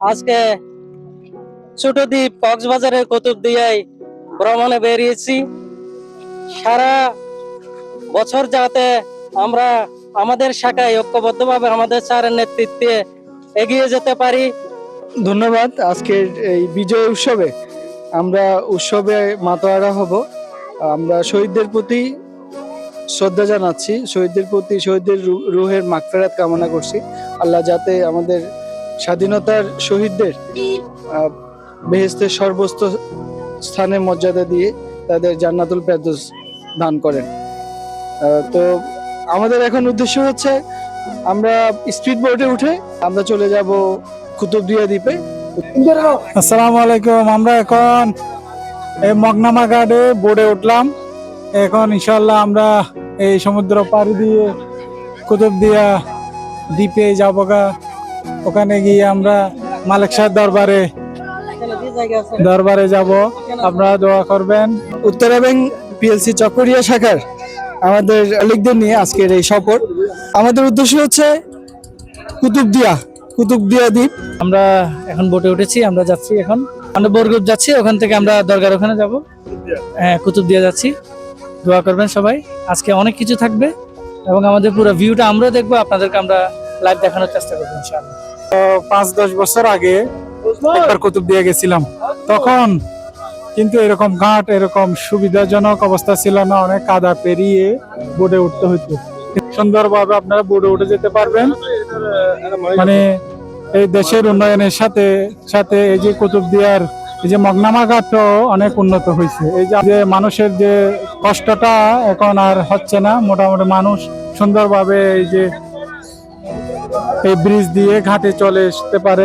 আজকে ছোট দ্বীপ কক্সবাজারের কুতুবদিয়ায় ভ্রমণে বেরিয়েছি। সারা বছর যাতে আমরা আমাদের শাখায় ঐক্যবদ্ধভাবে আমাদের স্যারের নেতৃত্বে এগিয়ে যেতে পারি। ধন্যবাদ। আজকের এই বিজয় উৎসবে আমরা উৎসবে মাতোয়ারা হব। আমরা শহীদদের প্রতি শ্রদ্ধা জানাচ্ছি। শহীদদের প্রতি শহীদদের রুহের মাগফেরাত কামনা করছি। আল্লাহ যাতে আমাদের স্বাধীনতার শহীদদের বেহেস্তের সর্বোচ্চ স্থানে মর্যাদা দিয়ে তাদের জান্নাতুল ফেরদৌস দান করেন। তো আমাদের এখন উদ্দেশ্য হচ্ছে, আমরা স্পিড বোটে উঠে আমরা চলে যাব কুতুবদিয়া দ্বীপে। আসসালামু আলাইকুম, আমরা এখন এই মগনামা ঘাটে বোর্ডে উঠলাম। এখন ইনশাল্লাহ আমরা এই সমুদ্র পাড়ি দিয়ে কুতুবদিয়া দ্বীপে যাব গা। ওখানে গিয়ে আমরা মালিক সাহেব দরবারে দরবারে যাব। আপনারা দোয়া করবেন। উত্তরা ব্যাংক পিএলসি চকরিয়া শাখার আমাদের লিখদের নিয়ে আজকের এই সফর। আমাদের উদ্দেশ্য হচ্ছে কুতুবদিয়া কুতুবদিয়া দ্বীপ। আমরা এখন বোটে উঠেছি, আমরা যাচ্ছি এখন। আমরা বরগুপ যাচ্ছি, ওখান থেকে আমরা দরগার ওখানে যাব। হ্যাঁ কুতুবদিয়া যাচ্ছি। দোয়া করবেন সবাই। আজকে অনেক কিছু থাকবে এবং আমাদের পুরো ভিউটা আমরা দেখব, আপনাদেরকে আমরা লাইভ দেখানোর চেষ্টা করব পাঁচ, দশ বছর আগে একবার কুতুব দিয়ে গেছিলাম। তখন কিন্তু এরকম ঘাট, এরকম সুবিধাজনক অবস্থা ছিল না, অনেক কাদা পেরিয়ে বোর্ডে উঠতে হতো সুন্দরভাবে আপনারা বোর্ডে উঠে যেতে পারবেন। মানে এই দেশের উন্নয়নের সাথে সাথে এই যে কুতুব কুতুবদিয়ার এই যে মগনামা ঘাটও অনেক উন্নত হয়েছে। এই যে মানুষের যে কষ্টটা এখন আর হচ্ছে না, মোটামুটি মানুষ সুন্দরভাবে এই যে এই ব্রিজ দিয়ে ঘাটে চলে আসতে পারে।